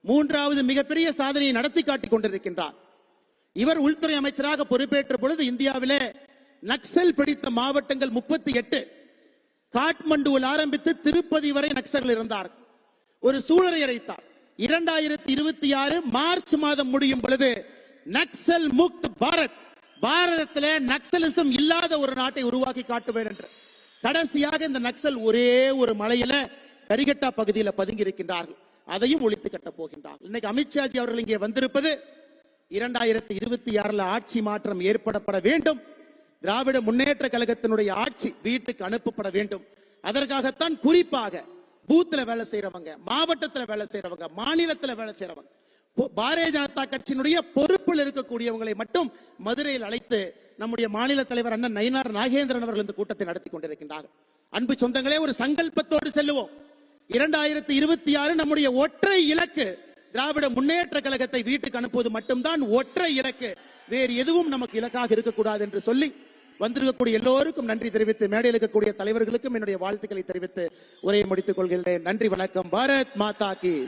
மூன்றாவது மிகப்பெரிய சாதனையை நடத்தி காட்டிக் கொண்டிருக்கின்றார். இவர் உள்துறை அமைச்சராக பொறுப்பேற்ற பொழுது இந்தியாவிலே நக்சல் பிடித்த மாவட்டங்கள் முப்பத்தி எட்டு. காட்மண்டுவில் ஆரம்பித்து திருப்பதி வரை நக்சல்கள் இருந்தார். ஒரு சூழலை அடைத்தார். இரண்டாயிரத்தி இருபத்தி ஆறு மார்ச் மாதம் முடியும் பொழுது நக்சல் முக்த் பாரத். பாரதத்தில் நக்சலிசம் இல்லாத ஒரு நாட்டை உருவாக்கி காட்டுவேன் என்று. கடைசியாக இந்த நக்சல் ஒரே ஒரு மலையில கரிகட்டா பகுதியில் பதுங்கி இருக்கின்றார்கள் அதையும் ஒழித்து கட்டப் போகின்றார். இன்னைக்கு அமித்ஷாஜி அவர்கள் இங்கே வந்திருப்பது இரண்டாயிரத்தி இருபத்தி ஆறுல ஆட்சி மாற்றம் ஏற்படப்பட வேண்டும். திராவிட முன்னேற்ற கழகத்தினுடைய ஆட்சி வீட்டுக்கு அனுப்பப்பட வேண்டும். அதற்காகத்தான் குறிப்பாக பூத்துல வேலை செய்யறவங்க மாவட்டத்துல வேலை செய்யறவங்க மாநிலத்துல வேலை செய்யறவங்க பாரதிய ஜனதா கட்சியினுடைய பொறுப்பில் இருக்கக்கூடியவங்களை மட்டும் மதுரையில் அழைத்து நம்முடைய மாநில தலைவர் அண்ணன் நயினார் நாகேந்திரன் அவர்கள் இந்த கூட்டத்தை நடத்தி கொண்டிருக்கின்றார்கள். அன்பு சொந்தங்களே ஒரு சங்கல்பத்தோடு செல்லுவோம். இரண்டாயிரத்தி இருபத்தி ஆறு நம்முடைய ஒற்றை இலக்கு. திராவிட முன்னேற்ற கழகத்தை வீட்டுக்கு அனுப்புவது மட்டும்தான் ஒற்றை இலக்கு. வேறு எதுவும் நமக்கு இலக்காக இருக்கக்கூடாது என்று சொல்லி வந்திருக்கக்கூடிய எல்லோருக்கும் நன்றி தெரிவித்து மேடையில் இருக்கக்கூடிய தலைவர்களுக்கும் என்னுடைய வாழ்த்துக்களை தெரிவித்து உரையை முடித்துக் கொள்கின்றேன். நன்றி வணக்கம். பாரத் மாதா கி